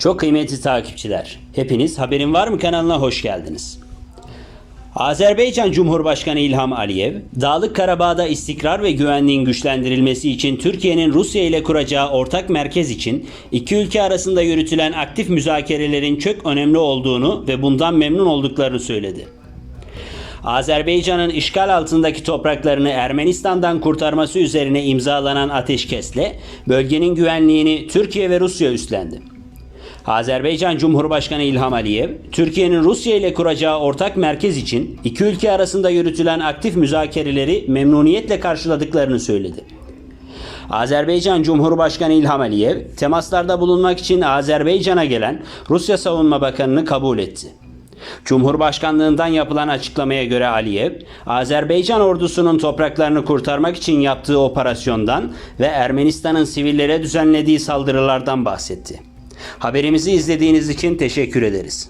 Çok kıymetli takipçiler, hepiniz Haberin Var mı kanalına hoş geldiniz. Azerbaycan Cumhurbaşkanı İlham Aliyev, Dağlık Karabağ'da istikrar ve güvenliğin güçlendirilmesi için Türkiye'nin Rusya ile kuracağı ortak merkez için iki ülke arasında yürütülen aktif müzakerelerin çok önemli olduğunu ve bundan memnun olduklarını söyledi. Azerbaycan'ın işgal altındaki topraklarını Ermenistan'dan kurtarması üzerine imzalanan ateşkesle bölgenin güvenliğini Türkiye ve Rusya üstlendi. Azerbaycan Cumhurbaşkanı İlham Aliyev, Türkiye'nin Rusya ile kuracağı ortak merkez için iki ülke arasında yürütülen aktif müzakereleri memnuniyetle karşıladıklarını söyledi. Azerbaycan Cumhurbaşkanı İlham Aliyev, temaslarda bulunmak için Azerbaycan'a gelen Rusya Savunma Bakanı'nı kabul etti. Cumhurbaşkanlığından yapılan açıklamaya göre Aliyev, Azerbaycan ordusunun topraklarını kurtarmak için yaptığı operasyondan ve Ermenistan'ın sivillere düzenlediği saldırılardan bahsetti. Haberimizi izlediğiniz için teşekkür ederiz.